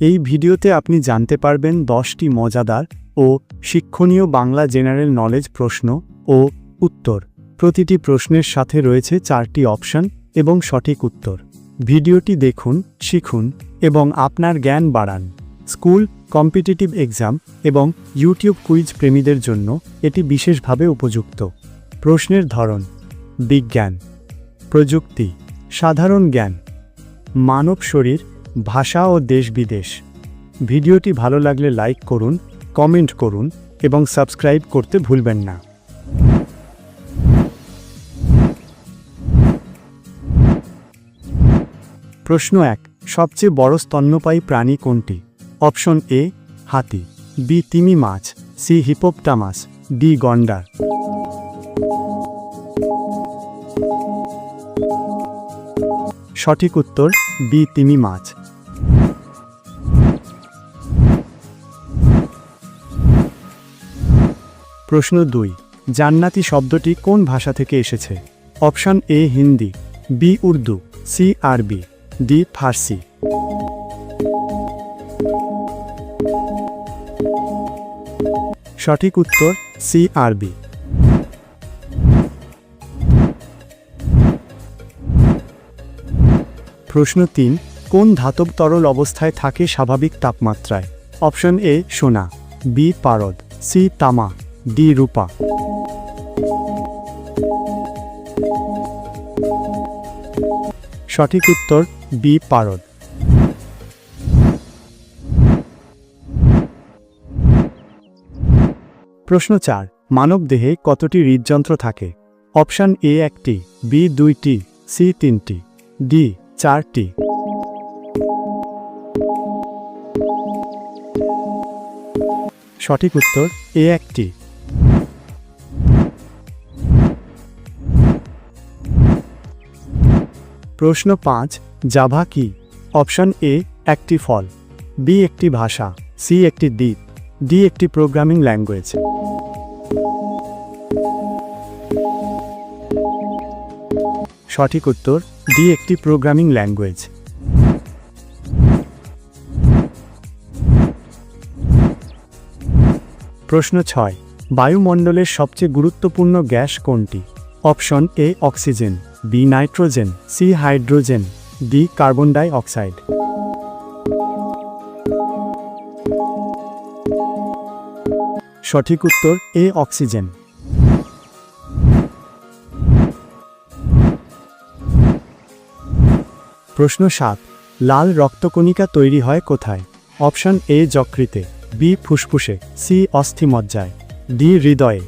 এই ভিডিওতে আপনি জানতে পারবেন দশটি মজাদার ও শিক্ষণীয় বাংলা জেনারেল নলেজ প্রশ্ন ও উত্তর। প্রতিটি প্রশ্নের সাথে রয়েছে চারটি অপশন এবং সঠিক উত্তর। ভিডিওটি দেখুন, শিখুন এবং আপনার জ্ঞান বাড়ান। স্কুল, কম্পিটিটিভ এক্সাম এবং ইউটিউব কুইজ প্রেমীদের জন্য এটি বিশেষভাবে উপযুক্ত। প্রশ্নের ধরন, বিজ্ঞান, প্রযুক্তি, সাধারণ জ্ঞান, মানব শরীর ভাষা ও দেশ বিদেশ। ভিডিওটি ভালো লাগলে লাইক করুন, কমেন্ট করুন এবং সাবস্ক্রাইব করতে ভুলবেন না। প্রশ্ন এক, সবচেয়ে বড় স্তন্যপায়ী প্রাণী কোনটি? অপশন এ, হাতি। বি, তিমি মাছ। C, hippopotamus. ডি, গন্ডার। সঠিক উত্তর, বি, তিমি মাছ। প্রশ্ন দুই, জান্নাতি শব্দটি কোন ভাষা থেকে এসেছে? Option A Hindi, B Urdu, C Arbi, D Farsi. সঠিক উত্তর, সি আরবি। প্রশ্ন তিন, কোন ধাতব তরল অবস্থায় থাকে স্বাভাবিক তাপমাত্রায়? অপশন এ সোনা, বি পারদ, সি তামা। ডি রূপা। সঠিক উত্তর বি পারদ। প্রশ্ন চার মানবদেহে কতটি হৃদযন্ত্র থাকে? অপশন এ একটি, বি দুইটি, সি তিনটি, ডি চারটি। সঠিক উত্তর এ একটি। প্রশ্ন পাঁচ, জাভা কি? অপশন এ, একটি ফল। বি, একটি ভাষা। সি, একটি দ্বীপ। ডি, একটি প্রোগ্রামিং ল্যাঙ্গুয়েজ সঠিক উত্তর, ডি, একটি প্রোগ্রামিং ল্যাঙ্গুয়েজ প্রশ্ন ছয়, বায়ুমণ্ডলের সবচেয়ে গুরুত্বপূর্ণ গ্যাস কোনটি? Option A, oxygen. B nitrogen, C hydrogen, D carbon dioxide. সঠিক উত্তর, এ অক্সিজেন। প্রশ্ন সাত, লাল রক্তকণিকা তৈরি হয় কোথায়? অপশন এ যকৃতে, বি ফুসফুসে, সি অস্থিমজ্জায়, ডি হৃদয়ে।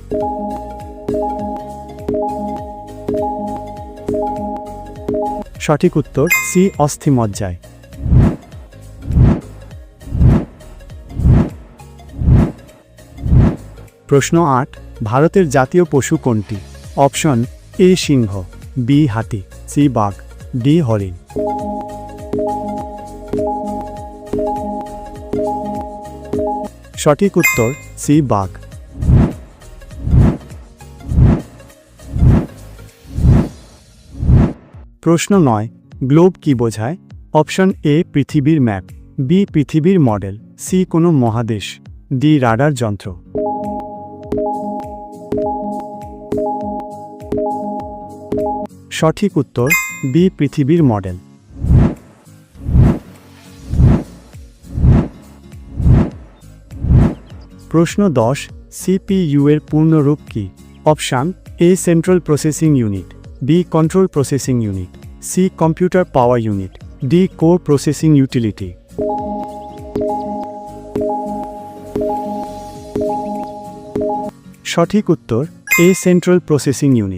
সঠিক উত্তর, সি, অস্থিমজ্জায়। প্রশ্ন আট, ভারতের জাতীয় পশু কোনটি? অপশন, এ, সিংহ, বি, হাতি, সি, বাঘ, ডি, হরিণ। সঠিক উত্তর, সি, বাঘ। প্রশ্ন নয় গ্লোব কি বোঝায়? অপশন এ পৃথিবীর ম্যাপ বি পৃথিবীর মডেল সি কোনো মহাদেশ. ডি রাডার যন্ত্র. সঠিক উত্তর বি পৃথিবীর মডেল প্রশ্ন দশ সিপিইউ এর পূর্ণরূপ কি? Option A central processing unit B control processing unit C computer power unit D core processing utility সঠিক উত্তর এ সেন্ট্রাল প্রসেসিং ইউনিট